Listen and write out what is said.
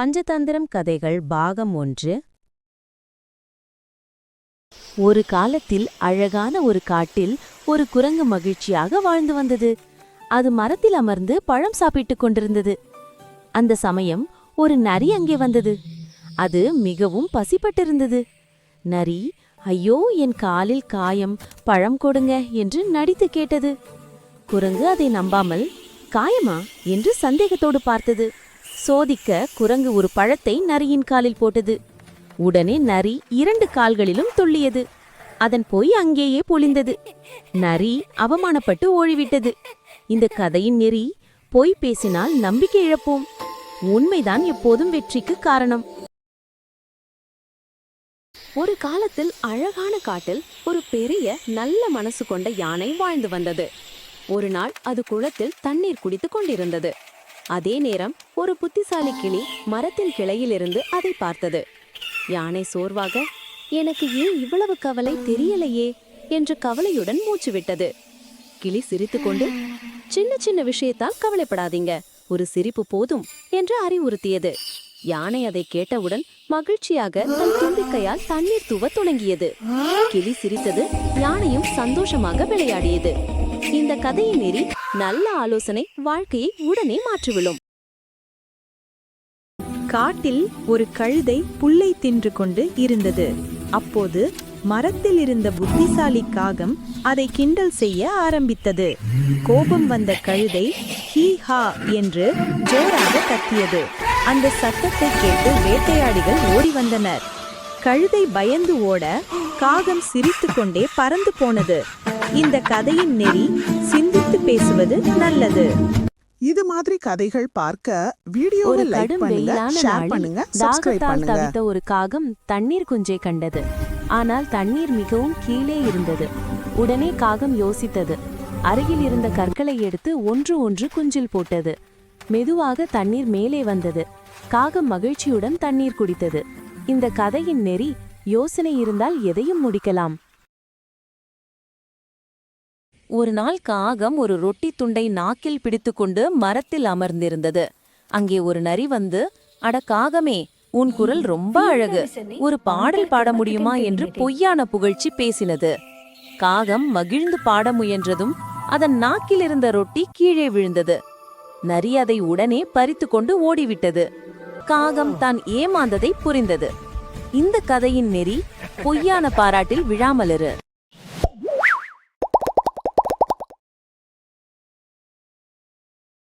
பஞ்சதந்திரம் கதைகள் பாகம் ஒன்று. ஒரு காலத்தில் அழகான ஒரு காட்டில் ஒரு குரங்கு மகிழ்ச்சியாக வாழ்ந்து வந்தது. அது மரத்தில் அமர்ந்து பழம் சாப்பிட்டுக் கொண்டிருந்தது. அந்த சமயம் ஒரு நரி அங்கே வந்தது. அது மிகவும் பசிப்பட்டிருந்தது. நரி ஐயோ என் காலில் காயம் பழம் கொடுங்க என்று நடித்து கேட்டது. குரங்கு அதை நம்பாமல் காயமா? என்று சந்தேகத்தோடு பார்த்தது. சோதிக்க குரங்கு ஒரு பழத்தை நரியின் காலில் போட்டது. உடனே நரி இரண்டு கால்களிலும் துள்ளியது. அதன் பொய் அங்கேயே பொழிந்தது. நரி அவமானப்பட்டு ஓடிவிட்டது. இந்த கதையின் நெறி பொய் பேசினால் நம்பிக்கை இழப்போம். உண்மைதான் எப்போதும் வெற்றிக்கு காரணம். ஒரு காலத்தில் அழகான காட்டில் ஒரு பெரிய நல்ல மனசு கொண்ட யானை வாழ்ந்து வந்தது. ஒரு நாள் அது குளத்தில் தண்ணீர் குடித்துக் கொண்டிருந்தது. அதே நேரம் ஒரு புத்திசாலி கிளி மரத்தின் கிளையிலிருந்து அதை பார்த்தது. யானை சோர்வாக எனக்கு ஏன் இவ்வளவு கவலை தெரியலையே? என்று கவலையுடன் மூச்சு விட்டது. கிளி சிரித்துக்கொண்டு சின்ன சின்ன விஷயத்தால் கவலைப்படாதீங்க ஒரு சிரிப்பு போதும் என்று அறிவுறுத்தியது. யானை அதை கேட்டவுடன் மகிழ்ச்சியாக தன் தும்பிக்கையால் தண்ணீர் தூவ தொடங்கியது. கிளி சிரித்தது யானையும் சந்தோஷமாக விளையாடியது. இந்த கதையை மீறி நல்ல ஆலோசனை வாழ்க்கையை உடனே மாற்றிவிடும். காட்டில் ஒரு கழுதை புல்லை தின்று கொண்டு இருந்தது. அப்போது மரத்தில் இருந்த புத்திசாலி காகம் அதை கிண்டல் செய்ய ஆரம்பித்தது. கோபம் வந்த கழுதை ஹீ ஹா என்று ஜோராக கத்தியது. அந்த சத்தத்தை கேட்டு வேட்டையாடிகள் ஓடி வந்தனர். கழுதை பயந்து ஓட காகம் சிரித்துக்கொண்டே பறந்து போனது. இந்த கதையின் நெறி சிந்தித்து பேசுவது நல்லது. இது மாதிரி கதைகள் பார்க்க ஒரு வீடியோவை லைக் கடும் பண்ணுங்க வெயிலான ஷேர் பண்ணுங்க சப்ஸ்கிரைப் பண்ணுங்க. தவித்த ஒரு காகம் தண்ணீர் குஞ்சை கண்டது. ஆனால் தண்ணீர் மிகவும் கீழே இருந்தது. உடனே காகம் யோசித்தது. அருகில் இருந்த கற்களை எடுத்து ஒன்று ஒன்று குஞ்சில் போட்டது. மெதுவாக தண்ணீர் மேலே வந்தது. காகம் மகிழ்ச்சியுடன் தண்ணீர் குடித்தது. இந்த கதையின் நெறி யோசனை இருந்தால் எதையும் முடிக்கலாம். ஒரு நாள் காகம் ஒரு ரொட்டி துண்டை நாக்கில் பிடித்துக்கொண்டு மரத்தில் அமர்ந்திருந்தது. அங்கே ஒரு நரி வந்து அட காகமே உன் குரல் ரொம்ப அழகு. ஒரு பாடல் பாட முடியுமா? என்று பொய்யான புகழ்ச்சி பேசினது. காகம் மகிழ்ந்து பாட முயன்றதும் அதன் நாக்கில் இருந்த ரொட்டி கீழே விழுந்தது. நரி அதை உடனே பறித்து கொண்டு ஓடிவிட்டது. காகம் தான் ஏமாந்ததை புரிந்தது. இந்த கதையின் நெறி பொய்யான பாராட்டில் விழாமலிரு.